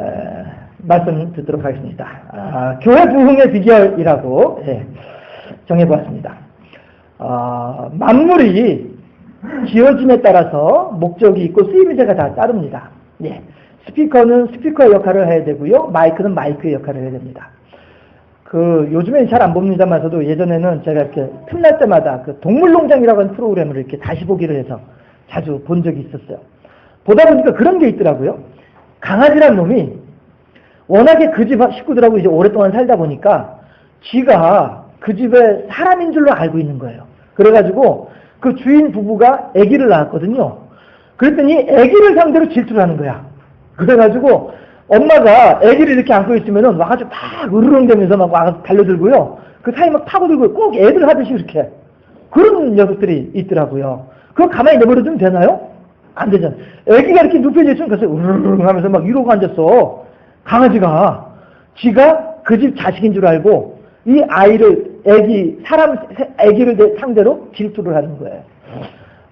에, 말씀 듣도록 하겠습니다. 아, 교회 부흥의 비결이라고 예, 정해보았습니다. 어, 만물이 지어짐에 따라서 목적이 있고 쓰임새가 다 따릅니다. 예. 스피커는 스피커의 역할을 해야 되고요. 마이크는 마이크의 역할을 해야 됩니다. 그 요즘엔 잘 안 봅니다만서도 예전에는 제가 이렇게 틈날 때마다 그 동물농장이라고 하는 프로그램을 이렇게 다시 보기를 해서 자주 본 적이 있었어요. 보다 보니까 그런 게 있더라고요. 강아지란 놈이 워낙에 그 집 식구들하고 이제 오랫동안 살다 보니까 지가 그 집에 사람인 줄로 알고 있는 거예요. 그래가지고 그 주인 부부가 아기를 낳았거든요. 그랬더니 아기를 상대로 질투를 하는 거야. 그래가지고 엄마가 아기를 이렇게 안고 있으면은 와가지고 막 으르렁대면서 막 달려들고요. 그 사이 막 파고들고 꼭 애들 하듯이 이렇게 그런 녀석들이 있더라고요. 그거 가만히 내버려두면 되나요? 안 되잖아. 아기가 이렇게 눕혀져 있으면 그래서 으르렁 하면서 막 이러고 앉았어. 강아지가 지가 그 집 자식인 줄 알고 이 아이를 애기 사람 애기를 상대로 질투를 하는 거예요.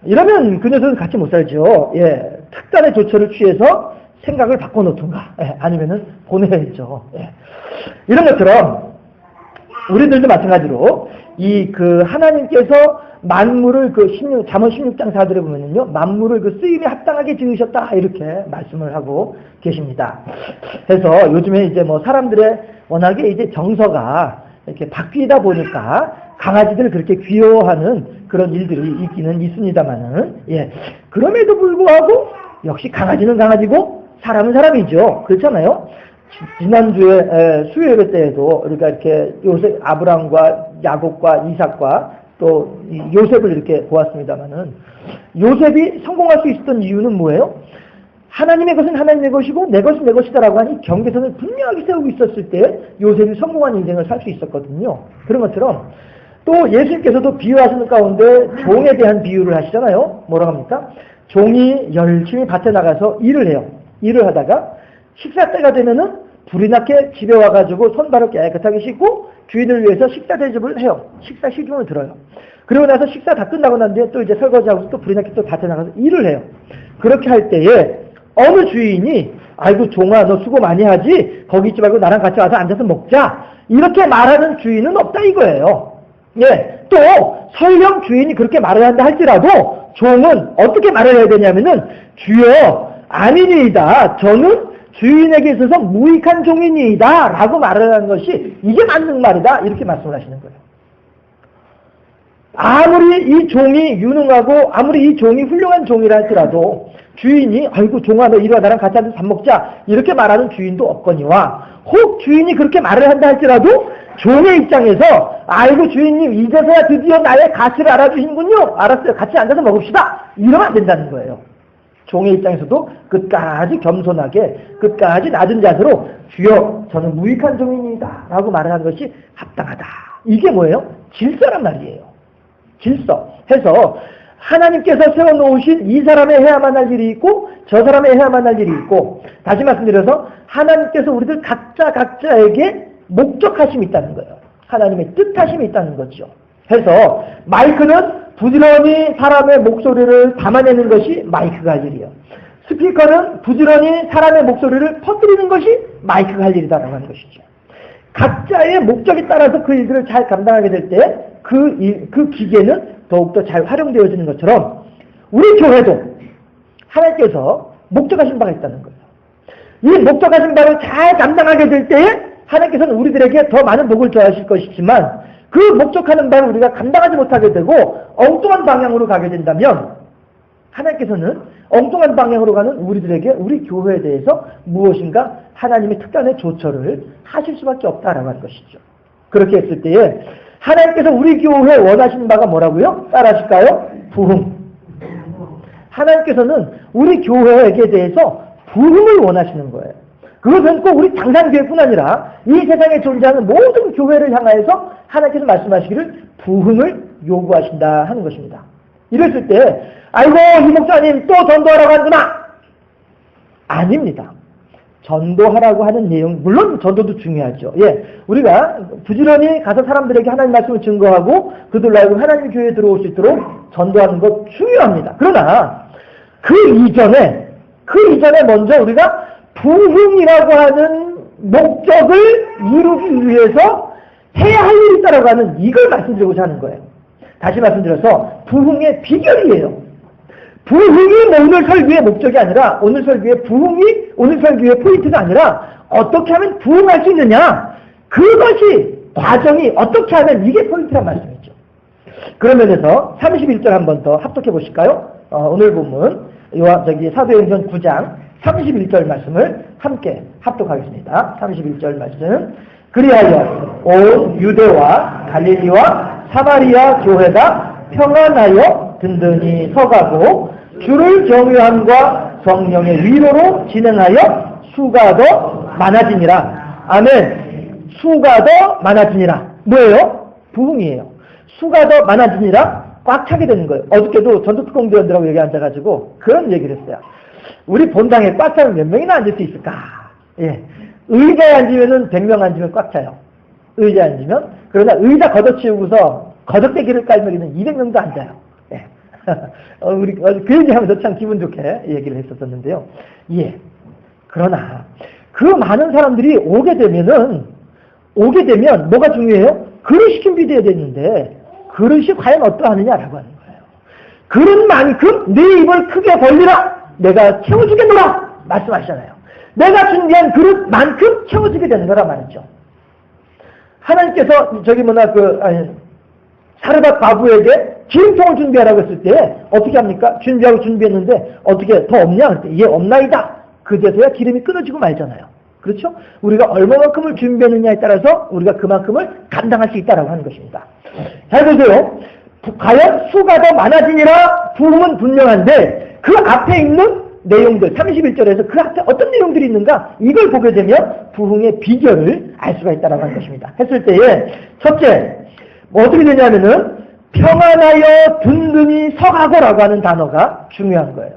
이러면 그 녀석은 같이 못 살죠. 예, 특단의 조처를 취해서 생각을 바꿔놓든가 예, 아니면은 보내야죠. 예. 이런 것처럼 우리들도 마찬가지로 이 그 하나님께서 만물을 그 16, 잠언 16장 4절에 보면은요, 만물을 그 쓰임에 합당하게 지으셨다, 이렇게 말씀을 하고 계십니다. 그래서 요즘에 이제 뭐 사람들의 워낙에 이제 정서가 이렇게 바뀌다 보니까 강아지들을 그렇게 귀여워하는 그런 일들이 있기는 있습니다만은, 예. 그럼에도 불구하고 역시 강아지는 강아지고 사람은 사람이죠. 그렇잖아요? 지난주에 수요 예배 때에도 우리가 이렇게 요셉 아브람과 야곱과 이삭과 또 요셉을 이렇게 보았습니다만은 요셉이 성공할 수 있었던 이유는 뭐예요? 하나님의 것은 하나님의 것이고 내 것은 내 것이다라고 하니 경계선을 분명하게 세우고 있었을 때 요셉이 성공한 인생을 살 수 있었거든요. 그런 것처럼 또 예수님께서도 비유하시는 가운데 종에 대한 비유를 하시잖아요. 뭐라고 합니까? 종이 열심히 밭에 나가서 일을 해요. 일을 하다가 식사 때가 되면은 불이 나게 집에 와가지고 손발을 깨끗하게 씻고 주인을 위해서 식사 대접을 해요. 식사 시중을 들어요. 그리고 나서 식사 다 끝나고 난 뒤에 또 이제 설거지하고 또 불이 나게 또 밭에 나가서 일을 해요. 그렇게 할 때에 어느 주인이 아이고 종아 너 수고 많이 하지 거기 있지 말고 나랑 같이 와서 앉아서 먹자 이렇게 말하는 주인은 없다 이거예요. 예, 또 설령 주인이 그렇게 말을 한다 할지라도 종은 어떻게 말을 해야 되냐면은 주여 아니니이다 저는 주인에게 있어서 무익한 종이니이다 라고 말을 하는 것이 이게 맞는 말이다 이렇게 말씀을 하시는 거예요. 아무리 이 종이 유능하고 아무리 이 종이 훌륭한 종이라 할지라도 주인이 아이고 종아 너 이리와 나랑 같이 앉아서 밥 먹자 이렇게 말하는 주인도 없거니와 혹 주인이 그렇게 말을 한다 할지라도 종의 입장에서 아이고 주인님 이제서야 드디어 나의 가치를 알아주신군요. 알았어요. 같이 앉아서 먹읍시다. 이러면 안 된다는 거예요 종의 입장에서도 끝까지 겸손하게 끝까지 낮은 자세로 주여 저는 무익한 종입니다 라고 말을 하는 것이 합당하다 이게 뭐예요? 질서란 말이에요 질서 해서 하나님께서 세워놓으신 이 사람의 해야만 할 일이 있고 저 사람의 해야만 할 일이 있고 다시 말씀드려서 하나님께서 우리들 각자 각자에게 목적하심이 있다는 거예요. 하나님의 뜻하심이 있다는 거죠. 해서 마이크는 부지런히 사람의 목소리를 담아내는 것이 마이크가 할 일이에요. 스피커는 부지런히 사람의 목소리를 퍼뜨리는 것이 마이크가 할 일이다라고 하는 것이죠. 각자의 목적에 따라서 그 일들을 잘 감당하게 될 때 그, 그 기계는 더욱더 잘 활용되어지는 것처럼 우리 교회도 하나님께서 목적하신 바가 있다는 거예요. 이 목적하신 바를 잘 감당하게 될 때에 하나님께서는 우리들에게 더 많은 복을 더하실 것이지만 그 목적하는 바를 우리가 감당하지 못하게 되고 엉뚱한 방향으로 가게 된다면 하나님께서는 엉뚱한 방향으로 가는 우리들에게 우리 교회에 대해서 무엇인가 하나님의 특단의 조처를 하실 수밖에 없다라고 하는 것이죠. 그렇게 했을 때에 하나님께서 우리 교회에 원하시는 바가 뭐라고요? 따라하실까요? 부흥. 하나님께서는 우리 교회에게 대해서 부흥을 원하시는 거예요. 그것은 꼭 우리 장산교회뿐 아니라 이 세상에 존재하는 모든 교회를 향하여서 하나님께서 말씀하시기를 부흥을 요구하신다 하는 것입니다. 이랬을 때 아이고 이 목사님 또 전도하라고 하는구나. 아닙니다. 전도하라고 하는 내용, 물론 전도도 중요하죠. 예, 우리가 부지런히 가서 사람들에게 하나님 말씀을 증거하고 그들로 하여금 하나님 교회에 들어올 수 있도록 전도하는 것 중요합니다. 그러나 그 이전에, 그 이전에 먼저 우리가 부흥이라고 하는 목적을 이루기 위해서 해야 할 일이 하는 이걸 말씀드리고자 하는 거예요. 다시 말씀드려서 부흥의 비결이에요. 부흥이 오늘 설교의 목적이 아니라 오늘 설교의 부흥이 오늘 설교의 포인트가 아니라 어떻게 하면 부흥할 수 있느냐 그것이 과정이 어떻게 하면 이게 포인트란 말씀이죠. 그런 면에서 31절 한 번 더 합독해 보실까요? 어, 오늘 본문 요한 저기 사도행전 9장 31절 말씀을 함께 합독하겠습니다. 31절 말씀 그리하여 온 유대와 갈릴리와 사마리아 교회가 평안하여 든든히 서가고 주를 경유함과 성령의 위로로 진행하여 수가 더 많아지니라. 아멘. 수가 더 많아지니라. 뭐예요? 부흥이에요. 수가 더 많아지니라 꽉 차게 되는 거예요. 어저께도 전도특공대원들하고 얘기 앉아가지고 그런 얘기를 했어요. 우리 본당에 꽉 차면 몇 명이나 앉을 수 있을까? 예. 의자에 앉으면은 100명 앉으면 꽉 차요. 의자에 앉으면. 그러나 의자 걷어치우고서 거적대기를 깔면 200명도 앉아요. 예. 어, 우리, 어, 그 얘기하면서 참 기분 좋게 얘기를 했었었는데요. 예. 그러나, 그 많은 사람들이 오게 되면은, 오게 되면 뭐가 중요해요? 그릇이 준비되어야 되는데, 그릇이 과연 어떠하느냐라고 하는 거예요. 그릇만큼 네 입을 크게 벌리라! 내가 채워주겠노라! 말씀하시잖아요. 내가 준비한 그릇만큼 채워지게 되는 거란 말이죠. 하나님께서 저기 뭐나 그 아니, 사르밧 과부에게 기름통을 준비하라고 했을 때 어떻게 합니까? 준비하고 준비했는데 어떻게 더 없냐? 그랬더니 예 없나이다. 그제서야 기름이 끊어지고 말잖아요. 그렇죠? 우리가 얼마만큼을 준비했느냐에 따라서 우리가 그만큼을 감당할 수 있다라고 하는 것입니다. 잘 보세요. 과연 수가 더 많아지니라 부흥은 분명한데 그 앞에 있는 내용들 31절에서 그 앞에 어떤 내용들이 있는가 이걸 보게 되면 부흥의 비결을 알 수가 있다라고 하는 것입니다. 했을 때에 첫째 뭐 어떻게 되냐면은 평안하여 든든히 서가고라고 하는 단어가 중요한 거예요.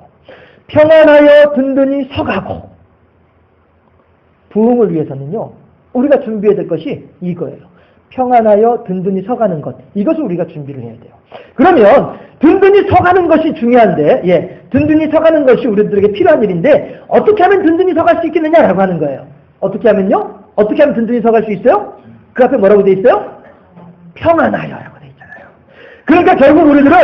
평안하여 든든히 서가고 부흥을 위해서는요 우리가 준비해야 될 것이 이거예요. 평안하여 든든히 서가는 것 이것을 우리가 준비를 해야 돼요. 그러면 든든히 서가는 것이 중요한데 예 든든히 서가는 것이 우리들에게 필요한 일인데 어떻게 하면 든든히 서갈 수 있겠느냐라고 하는 거예요. 어떻게 하면요? 어떻게 하면 든든히 서갈 수 있어요? 그 앞에 뭐라고 돼 있어요? 평안하여라고 돼 있잖아요. 그러니까 결국 우리들은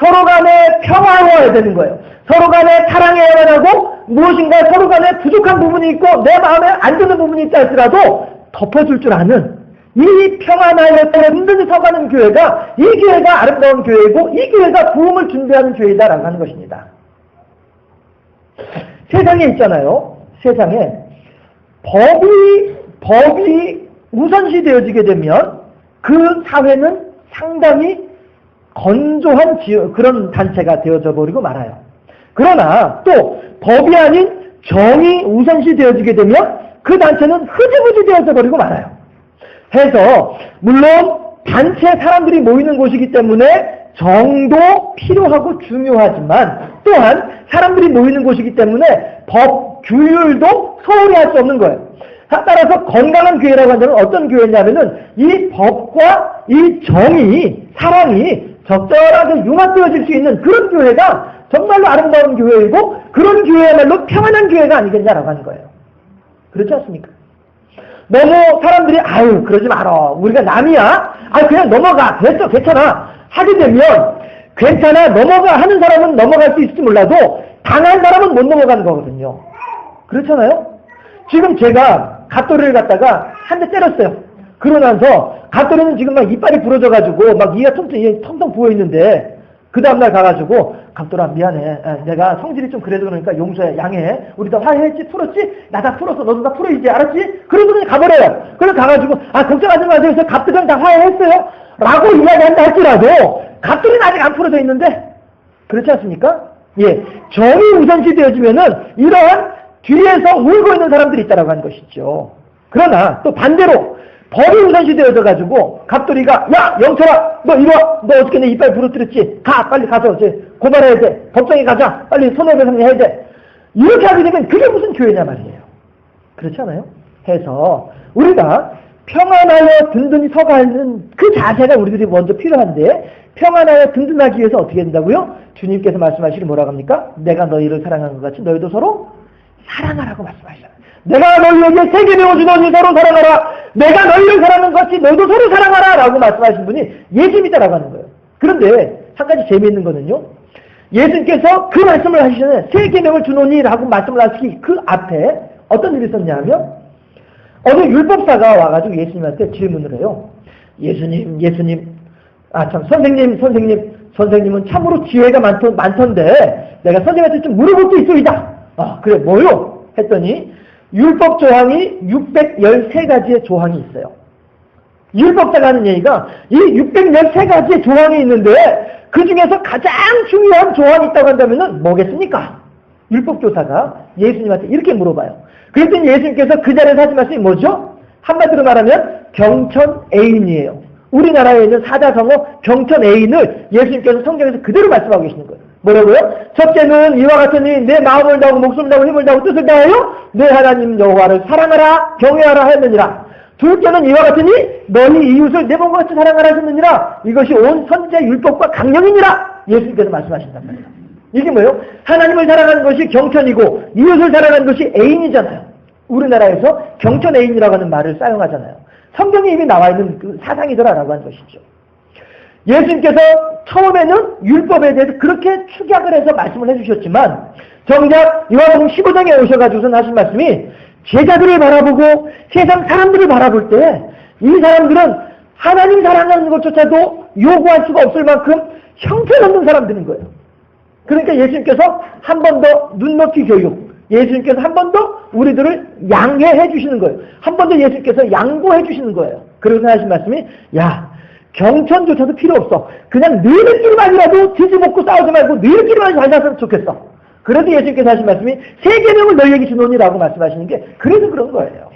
서로 간에 평화로워야 되는 거예요. 서로 간에 사랑해야만 하고 무엇인가 서로 간에 부족한 부분이 있고 내 마음에 안 드는 부분이 있다 할지라도 덮어줄 줄 아는 이 평안하여 든든히 서가는 교회가 이 교회가 아름다운 교회이고 이 교회가 부흥을 준비하는 교회다라고 하는 것입니다. 세상에 있잖아요. 세상에 법이 법이 우선시 되어지게 되면 그 사회는 상당히 건조한 지어, 그런 단체가 되어져 버리고 말아요. 그러나 또 법이 아닌 정이 우선시 되어지게 되면 그 단체는 흐지부지 되어져 버리고 말아요. 해서 물론 단체 사람들이 모이는 곳이기 때문에 정도 필요하고 중요하지만 또한 사람들이 모이는 곳이기 때문에 법, 규율도 소홀히 할 수 없는 거예요. 따라서 건강한 교회라고 한다면 어떤 교회냐면은 이 법과 이 정이, 사랑이 적절하게 융합되어질 수 있는 그런 교회가 정말로 아름다운 교회이고 그런 교회야말로 평안한 교회가 아니겠냐라고 하는 거예요. 그렇지 않습니까? 너무 사람들이 아유 그러지 마라 우리가 남이야 아 그냥 넘어가 됐어 괜찮아 하게 되면 괜찮아 넘어가 하는 사람은 넘어갈 수 있을지 몰라도 당한 사람은 못 넘어가는 거거든요. 그렇잖아요? 지금 제가 갓도리를 갖다가 한 대 때렸어요. 그러면서 갓도리는 지금 막 이빨이 부러져가지고 막 이가 텅텅, 텅텅 부어있는데 그 다음날 가가지고 감돌아 미안해. 내가 성질이 좀 그래도 그러니까 용서해 양해해. 우리 다 화해했지 풀었지? 나 다 풀었어 너도 다 풀어야지 알았지? 그러고 그냥 가버려요. 그래서 가가지고 아 걱정하지 마세요. 저 갑들이랑 다 화해했어요 라고 이야기한다 할지라도 갑들이는 아직 안 풀어져 있는데 그렇지 않습니까? 예 정이 우선시 되어지면은 이러한 뒤에서 울고 있는 사람들이 있다라고 하는 것이죠. 그러나 또 반대로 법이 우선시 되어져 가지고 갑돌이가 야 영철아 너 이리 와 너 어떻게 내 이빨 부러뜨렸지? 가 빨리 가서 이제 고발해야 돼. 법정에 가자. 빨리 손해배상 해야 돼. 이렇게 하게 되면 그게 무슨 교회냐 말이에요. 그렇지 않아요? 해서 우리가 평안하여 든든히 서가는 그 자세가 우리들이 먼저 필요한데 평안하여 든든하기 위해서 어떻게 된다고요? 주님께서 말씀하시기 뭐라고 합니까? 내가 너희를 사랑한 것 같이 너희도 서로 사랑하라고 말씀하시잖아요. 내가 너희에게 세 계명을 주노니 서로 사랑하라. 내가 너희를 사랑하는 것이 너희도 서로 사랑하라. 라고 말씀하신 분이 예수님이다라고 하는 거예요. 그런데 한 가지 재미있는 거는요. 예수님께서 그 말씀을 하시기 전에 세 계명을 주노니 라고 말씀을 하시기 그 앞에 어떤 일이 있었냐면 어느 율법사가 와가지고 예수님한테 질문을 해요. 예수님, 예수님, 아 참 선생님, 선생님, 선생님은 참으로 지혜가 많던, 많던데 내가 선생님한테 좀 물어볼 게 있소이다. 아 그래 뭐요? 했더니 율법 조항이 613가지의 조항이 있어요. 율법사가 하는 얘기가 이 613가지의 조항이 있는데 그 중에서 가장 중요한 조항이 있다고 한다면 뭐겠습니까? 율법교사가 예수님한테 이렇게 물어봐요. 그랬더니 예수님께서 그 자리에서 하신 말씀이 뭐죠? 한마디로 말하면 경천 애인이에요. 우리나라에 있는 사자성어 경천 애인을 예수님께서 성경에서 그대로 말씀하고 계시는 거예요. 뭐라고요? 첫째는 이와 같으니 내 마음을 다하고 목숨을 다하고 힘을 다하고 뜻을 다하여 내 하나님 여호와를 사랑하라 경외하라 하였느니라. 둘째는 이와 같으니 너희 이웃을 내 몸과 같이 사랑하라 하셨느니라. 이것이 온 선제 율법과 강령이니라. 예수님께서 말씀하신단 말이에요. 이게 뭐예요? 하나님을 사랑하는 것이 경천이고 이웃을 사랑하는 것이 애인이잖아요. 우리나라에서 경천 애인이라고 하는 말을 사용하잖아요. 성경에 이미 나와 있는 그 사상이더라라고 하는 것이죠. 예수님께서 처음에는 율법에 대해서 그렇게 축약을 해서 말씀을 해주셨지만 정작 요한복음 15장에 오셔가지고선 하신 말씀이 제자들을 바라보고 세상 사람들을 바라볼 때 이 사람들은 하나님 사랑하는 것조차도 요구할 수가 없을 만큼 형편없는 사람들인 거예요. 그러니까 예수님께서 한 번 더 눈높이 교육, 예수님께서 한 번 더 우리들을 양해해 주시는 거예요. 한 번 더 예수님께서 양보해 주시는 거예요. 그래서 하신 말씀이 야 경천조차도 필요 없어. 그냥 너희들끼리만이라도 뒤집어먹고 싸우지 말고 너희들끼리만 잘 살았으면 좋겠어. 그래서 예수님께서 하신 말씀이 세 개명을 너희에게 주노니라고 말씀하시는 게 그래서 그런 거예요.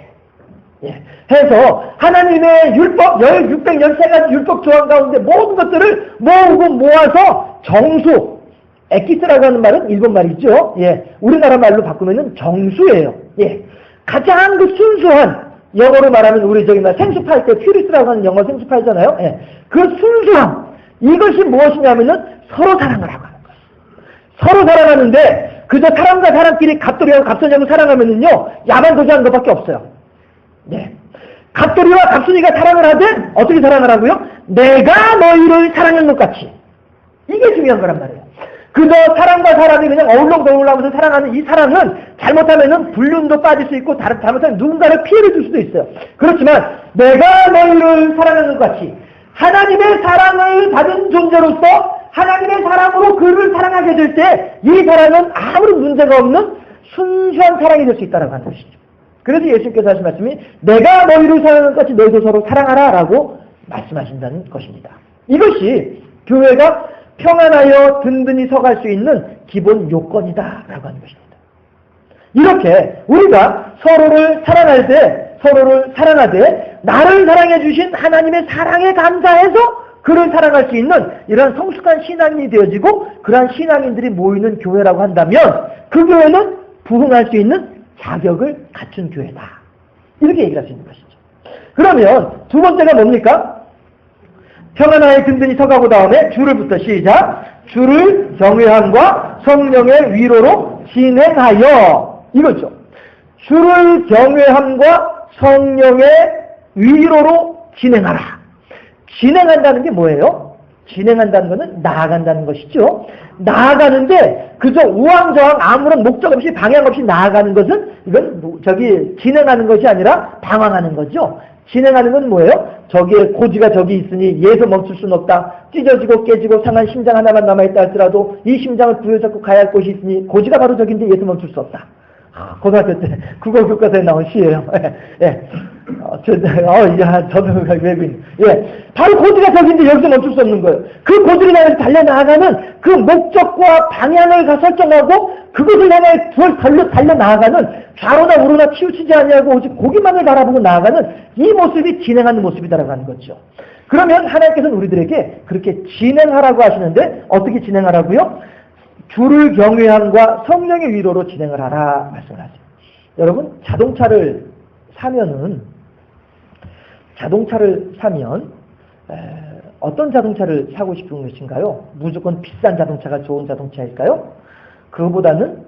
예. 해서 하나님의 율법 1613가지 율법 조항 가운데 모든 것들을 모으고 모아서 정수 에키스라고 하는 말은 일본 말이죠. 예. 우리나라 말로 바꾸면은 정수예요. 예. 가장 그 순수한 영어로 말하면 우리 저기 말 생수파일 때 퓨리스라고 하는 영어 생수파이잖아요. 예. 그 순수함 이것이 무엇이냐면은 서로 사랑을 하고 하는 거예요. 서로 사랑하는데 그저 사람과 사람끼리 갑돌이하고 갑선이하고 사랑하면은요 야만 도주하는 것밖에 없어요. 네. 갑돌이와 갑순이가 사랑을 하되 어떻게 사랑을 하고요? 내가 너희를 사랑한 것 같이. 이게 중요한 거란 말이에요. 그저 사람과 사람이 그냥 어울렁더울렁하면서 사랑하는 이 사랑은 잘못하면은 불륜도 빠질 수 있고 다른 잘못하면 누군가를 피해를 줄 수도 있어요. 그렇지만 내가 너희를 사랑하는 것 같이 하나님의 사랑을 받은 존재로서 하나님의 사랑으로 그를 사랑하게 될 때 이 사랑은 아무런 문제가 없는 순수한 사랑이 될 수 있다는 것이죠. 그래서 예수님께서 하신 말씀이 내가 너희를 사랑하는 것 같이 너희도 서로 사랑하라 라고 말씀하신다는 것입니다. 이것이 교회가 평안하여 든든히 서갈 수 있는 기본 요건이다 라고 하는 것입니다. 이렇게 우리가 서로를 사랑할 때 서로를 사랑하되 나를 사랑해 주신 하나님의 사랑에 감사해서 그를 사랑할 수 있는 이런 성숙한 신앙이 되어지고 그러한 신앙인들이 모이는 교회라고 한다면 그 교회는 부흥할 수 있는 자격을 갖춘 교회다. 이렇게 얘기할 수 있는 것이죠. 그러면 두 번째가 뭡니까? 평안 하에 든든히 서가고 다음에 줄을부터 시작. 줄을 경외함과 성령의 위로로 진행하여 이거죠. 줄을 경외함과 성령의 위로로 진행하라. 진행한다는 게 뭐예요? 진행한다는 것은 나아간다는 것이죠. 나아가는데 그저 우왕좌왕 아무런 목적 없이 방향 없이 나아가는 것은 이건 뭐 저기 진행하는 것이 아니라 방황하는 거죠. 진행하는 건 뭐예요? 저기에 고지가 저기 있으니 예서 멈출 수는 없다. 찢어지고 깨지고 상한 심장 하나만 남아있다 할지라도 이 심장을 부여잡고 가야 할 곳이 있으니 고지가 바로 저기인데 예서 멈출 수 없다. 아, 고등학교 때 국어 교과서에 나온 시예요. 예. 예. 어, 저, 어, 야, 저도 외국인. 예. 바로 고지가 저기인데 여기서 멈출 수 없는 거예요. 그 고지를 향해 달려나가는 그 목적과 방향을 가 설정하고 그것을 향해 달려, 달려 나아가는 좌로나 우로나 치우치지 아니하고 오직 고기만을 바라보고 나아가는 이 모습이 진행하는 모습이다라고 하는 거죠. 그러면 하나님께서는 우리들에게 그렇게 진행하라고 하시는데 어떻게 진행하라고요? 주를 경외함과 성령의 위로로 진행을 하라 말씀을 하죠. 여러분 자동차를 사면은 자동차를 사면 에, 어떤 자동차를 사고 싶은 것인가요? 무조건 비싼 자동차가 좋은 자동차일까요? 그거보다는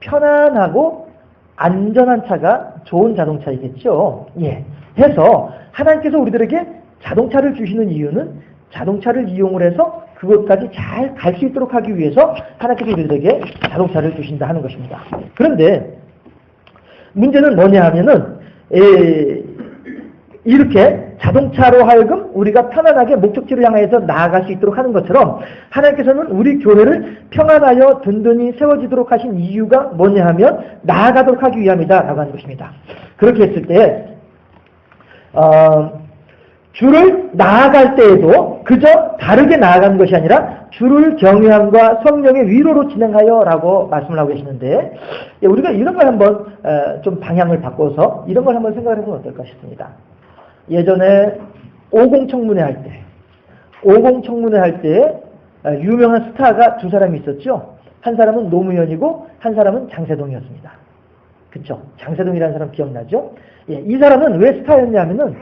편안하고 안전한 차가 좋은 자동차이겠죠. 예. 해서 하나님께서 우리들에게 자동차를 주시는 이유는 자동차를 이용을 해서 그것까지 잘 갈 수 있도록 하기 위해서 하나님께서 우리들에게 자동차를 주신다 하는 것입니다. 그런데 문제는 뭐냐 하면은 에, 이렇게 자동차로 하여금 우리가 편안하게 목적지를 향해서 나아갈 수 있도록 하는 것처럼 하나님께서는 우리 교회를 평안하여 든든히 세워지도록 하신 이유가 뭐냐 하면 나아가도록 하기 위함이다 라고 하는 것입니다. 그렇게 했을 때 어, 주를 나아갈 때에도 그저 다르게 나아가는 것이 아니라 주를 경외함과 성령의 위로로 진행하여 라고 말씀을 하고 계시는데 예, 우리가 이런 걸 한번 어, 좀 방향을 바꿔서 이런 걸 한번 생각을 해보면 어떨까 싶습니다. 예전에 오공청문회 할 때, 오공청문회 할 때 유명한 스타가 두 사람이 있었죠. 한 사람은 노무현이고 한 사람은 장세동이었습니다. 그쵸? 장세동이라는 사람 기억나죠? 예, 이 사람은 왜 스타였냐면은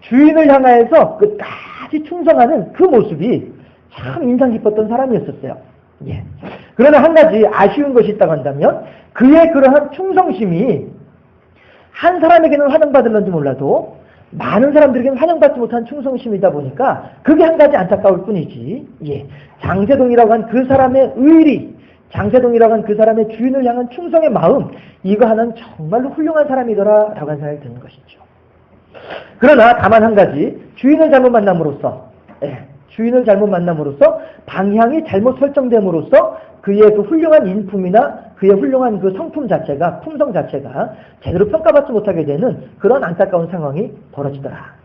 주인을 향하여서 끝까지 충성하는 그 모습이 참 인상 깊었던 사람이었었어요. 예. 그러나 한 가지 아쉬운 것이 있다고 한다면 그의 그러한 충성심이 한 사람에게는 환영받을런지 몰라도 많은 사람들에게는 환영받지 못한 충성심이다 보니까 그게 한 가지 안타까울 뿐이지. 예. 장세동이라고 한 그 사람의 의리, 장세동이라고 한그 사람의 주인을 향한 충성의 마음, 이거 하나는 정말로 훌륭한 사람이더라 라고 하는 생각이 드는 것이죠. 그러나 다만 한 가지, 주인을 잘못 만남으로써, 예, 주인을 잘못 만남으로써 방향이 잘못 설정됨으로써 그의 그 훌륭한 인품이나 그의 훌륭한 그 성품 자체가 품성 자체가 제대로 평가받지 못하게 되는 그런 안타까운 상황이 벌어지더라.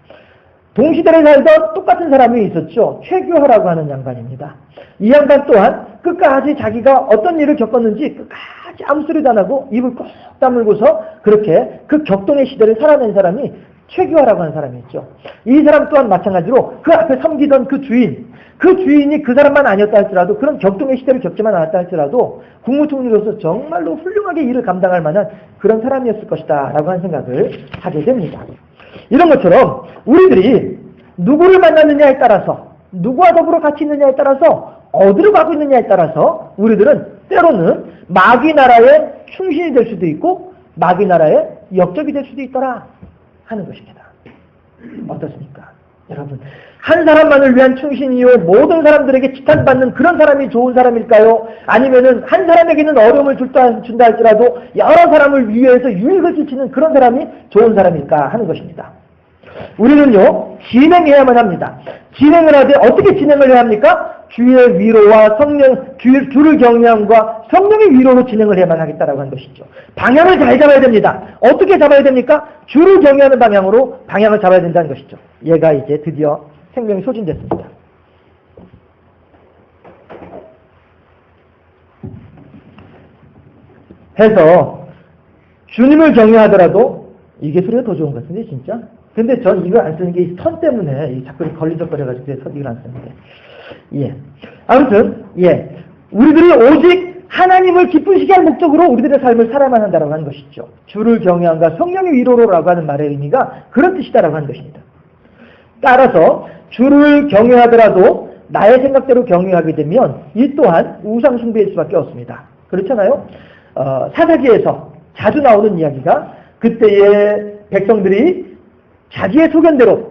동시대를 살던 똑같은 사람이 있었죠. 최규하라고 하는 양반입니다. 이 양반 또한 끝까지 자기가 어떤 일을 겪었는지 끝까지 아무 소리도 안 하고 입을 꼭 다물고서 그렇게 그 격동의 시대를 살아낸 사람이 최규하라고 하는 사람이 있죠. 이 사람 또한 마찬가지로 그 앞에 섬기던 그 주인, 그 주인이 그 사람만 아니었다 할지라도 그런 격동의 시대를 겪지만 않았다 할지라도 국무총리로서 정말로 훌륭하게 일을 감당할 만한 그런 사람이었을 것이다 라고 하는 생각을 하게 됩니다. 이런 것처럼 우리들이 누구를 만났느냐에 따라서 누구와 더불어 같이 있느냐에 따라서 어디로 가고 있느냐에 따라서 우리들은 때로는 마귀 나라의 충신이 될 수도 있고 마귀 나라의 역적이 될 수도 있더라 하는 것입니다. 어떻습니까? 여러분 한 사람만을 위한 충신이요 모든 사람들에게 지탄받는 그런 사람이 좋은 사람일까요? 아니면은 한 사람에게는 어려움을 준다 할지라도 여러 사람을 위해서 유익을 끼치는 그런 사람이 좋은 사람일까 하는 것입니다. 우리는요 진행해야만 합니다. 진행을 하되 어떻게 진행을 해야 합니까? 주의 위로와 성령, 주, 주를 경외함과 성령의 위로로 진행을 해야만 하겠다라고 하는 것이죠. 방향을 잘 잡아야 됩니다. 어떻게 잡아야 됩니까? 주를 경외하는 방향으로 방향을 잡아야 된다는 것이죠. 얘가 이제 드디어 생명이 소진됐습니다. 해서 주님을 경외하더라도 이게 소리가 더 좋은 것 같은데 진짜? 근데 전 이거 안 쓰는 게 선 때문에 자꾸 걸리적거려가지고 이걸 안 쓰는데 예. 아무튼 예. 우리들이 오직 하나님을 기쁘시게 할 목적으로 우리들의 삶을 살아만 한다라고 하는 것이죠. 주를 경외함과 성령의 위로로라고 하는 말의 의미가 그런 뜻이다라고 하는 것입니다. 따라서 주를 경외하더라도 나의 생각대로 경외하게 되면 이 또한 우상 숭배일 수밖에 없습니다. 그렇잖아요. 어, 사사기에서 자주 나오는 이야기가 그때의 백성들이 자기의 소견대로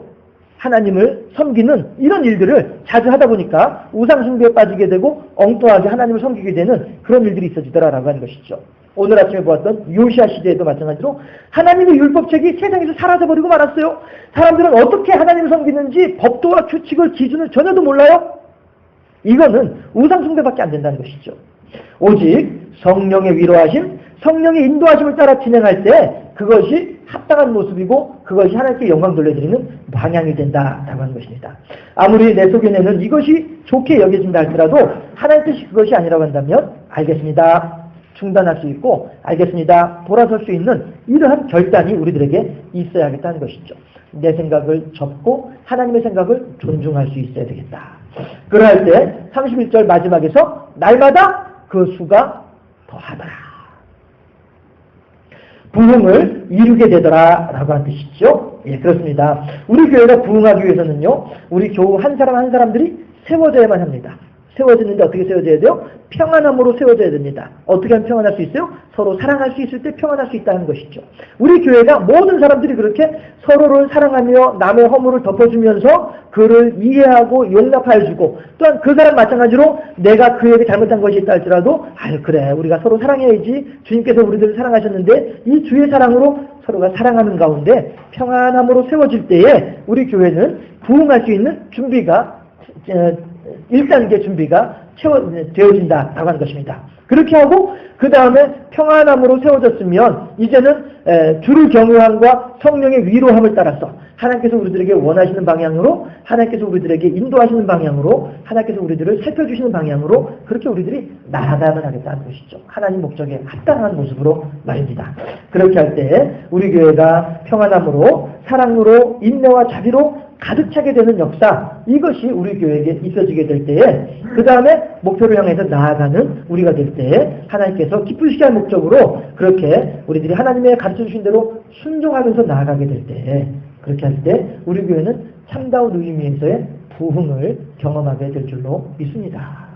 하나님을 섬기는 이런 일들을 자주 하다 보니까 우상 숭배에 빠지게 되고 엉뚱하게 하나님을 섬기게 되는 그런 일들이 있어지더라라고 하는 것이죠. 오늘 아침에 보았던 요시아 시대에도 마찬가지로 하나님의 율법책이 세상에서 사라져버리고 말았어요. 사람들은 어떻게 하나님을 섬기는지 법도와 규칙을 기준을 전혀도 몰라요. 이거는 우상 숭배밖에 안 된다는 것이죠. 오직 성령의 위로하심, 성령의 인도하심을 따라 진행할 때 그것이 합당한 모습이고 그것이 하나님께 영광 돌려드리는 방향이 된다라고 하는 것입니다. 아무리 내 속에는 이것이 좋게 여겨진다 할지라도 하나님 뜻이 그것이 아니라고 한다면 알겠습니다. 중단할 수 있고 알겠습니다. 돌아설 수 있는 이러한 결단이 우리들에게 있어야겠다는 것이죠. 내 생각을 접고 하나님의 생각을 존중할 수 있어야 되겠다. 그러할 때 31절 마지막에서 날마다 그 수가 더하더라. 부흥을 이루게 되더라 라고 한 뜻이죠. 예, 그렇습니다. 우리 교회가 부흥하기 위해서는요, 우리 교우 한 사람 한 사람들이 세워져야만 합니다. 세워지는데 어떻게 세워져야 돼요? 평안함으로 세워져야 됩니다. 어떻게 하면 평안할 수 있어요? 서로 사랑할 수 있을 때 평안할 수 있다는 것이죠. 우리 교회가 모든 사람들이 그렇게 서로를 사랑하며 남의 허물을 덮어주면서 그를 이해하고 용납하여 주고 또한 그 사람 마찬가지로 내가 그에게 잘못한 것이 있다 할지라도 아유 그래 우리가 서로 사랑해야지 주님께서 우리들을 사랑하셨는데 이 주의 사랑으로 서로가 사랑하는 가운데 평안함으로 세워질 때에 우리 교회는 부흥할 수 있는 준비가 1단계 준비가 채워, 되어진다라고 하는 것입니다. 그렇게 하고 그 다음에 평안함으로 세워졌으면 이제는 에, 주를 경외함과 성령의 위로함을 따라서 하나님께서 우리들에게 원하시는 방향으로 하나님께서 우리들에게 인도하시는 방향으로 하나님께서 우리들을 살펴주시는 방향으로 그렇게 우리들이 나아가야만 하겠다는 것이죠. 하나님 목적에 합당한 모습으로 말입니다. 그렇게 할 때 우리 교회가 평안함으로 사랑으로 인내와 자비로 가득 차게 되는 역사 이것이 우리 교회에게 있어지게 될 때에 그 다음에 목표를 향해서 나아가는 우리가 될 때에 하나님께서 기쁘시게 할 목적으로 그렇게 우리들이 하나님의 가르쳐 주신 대로 순종하면서 나아가게 될때 그렇게 할 때 우리 교회는 참다운 의미에서의 부흥을 경험하게 될 줄로 믿습니다.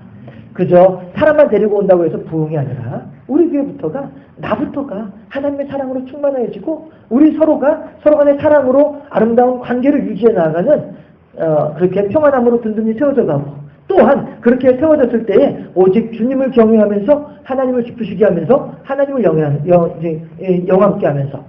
그저 사람만 데리고 온다고 해서 부흥이 아니라 우리 교회부터가 나부터가 하나님의 사랑으로 충만해지고 우리 서로가 서로 간의 사랑으로 아름다운 관계를 유지해 나가는 어, 그렇게 평안함으로 든든히 세워져 가고 또한 그렇게 세워졌을 때에 오직 주님을 경외하면서 하나님을 기쁘시게 하면서 하나님을 영향, 영, 영함께 하면서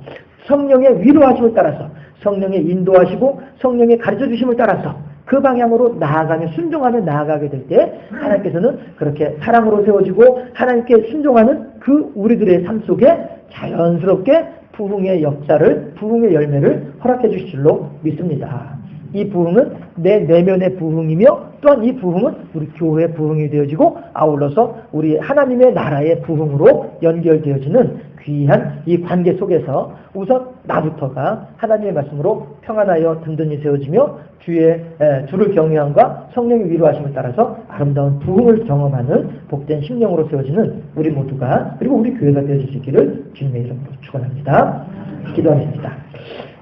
성령의 위로하심을 따라서 성령의 인도하시고 성령의 가르쳐 주심을 따라서 그 방향으로 나아가며 순종하며 나아가게 될 때 하나님께서는 그렇게 사랑으로 세워지고 하나님께 순종하는 그 우리들의 삶 속에 자연스럽게 부흥의 역사를 부흥의 열매를 허락해 주실 줄로 믿습니다. 이 부흥은 내 내면의 부흥이며 또한 이 부흥은 우리 교회의 부흥이 되어지고 아울러서 우리 하나님의 나라의 부흥으로 연결되어지는 귀한 이 관계 속에서 우선 나부터가 하나님의 말씀으로 평안하여 든든히 세워지며 주의 에, 주를 경외함과 성령의 위로하심을 따라서 아름다운 부흥을 경험하는 복된 심령으로 세워지는 우리 모두가 그리고 우리 교회가 있기를 주님의 이름으로 축원합니다. 기도하겠습니다.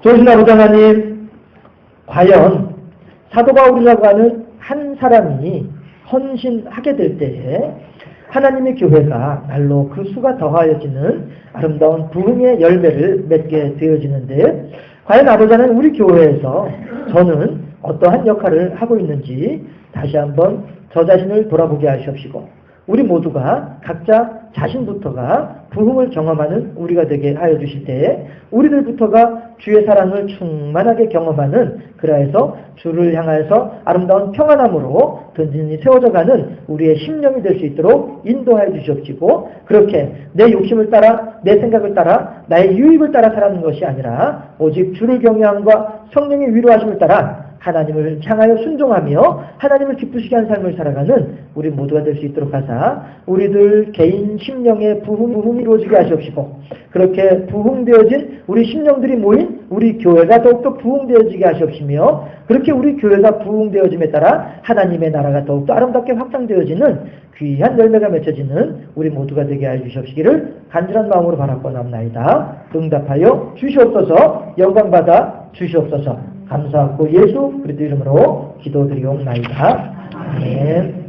좋으신 아버지 하나님 과연 사도 바울이라고 하는 한 사람이 헌신하게 될 때에 하나님의 교회가 날로 그 수가 더하여지는 아름다운 부흥의 열매를 맺게 되어지는데 과연 아버지 하나님 우리 교회에서 저는 어떠한 역할을 하고 있는지 다시 한번 저 자신을 돌아보게 하시옵시고 우리 모두가 각자 자신부터가 부흥을 경험하는 우리가 되게 하여 주실 때에 우리들부터가 주의 사랑을 충만하게 경험하는 그라해서 주를 향하여서 아름다운 평안함으로 든든히 세워져가는 우리의 심령이 될 수 있도록 인도하여 주시옵시고 그렇게 내 욕심을 따라 내 생각을 따라 나의 유익을 따라 살아가는 것이 아니라 오직 주를 경외함과 성령의 위로하심을 따라 하나님을 향하여 순종하며 하나님을 기쁘시게 하는 삶을 살아가는 우리 모두가 될 수 있도록 하사 우리들 개인 심령의 부흥, 부흥이 이루어지게 하시옵시고 그렇게 부흥되어진 우리 심령들이 모인 우리 교회가 더욱더 부흥되어지게 하시옵시며 그렇게 우리 교회가 부흥되어짐에 따라 하나님의 나라가 더욱더 아름답게 확장되어지는 귀한 열매가 맺혀지는 우리 모두가 되게 하여 주시옵시기를 간절한 마음으로 바라고 남나이다. 응답하여 주시옵소서 영광받아 주시옵소서 감사하고 예수 그리스도 이름으로 기도드리옵나이다. 아멘.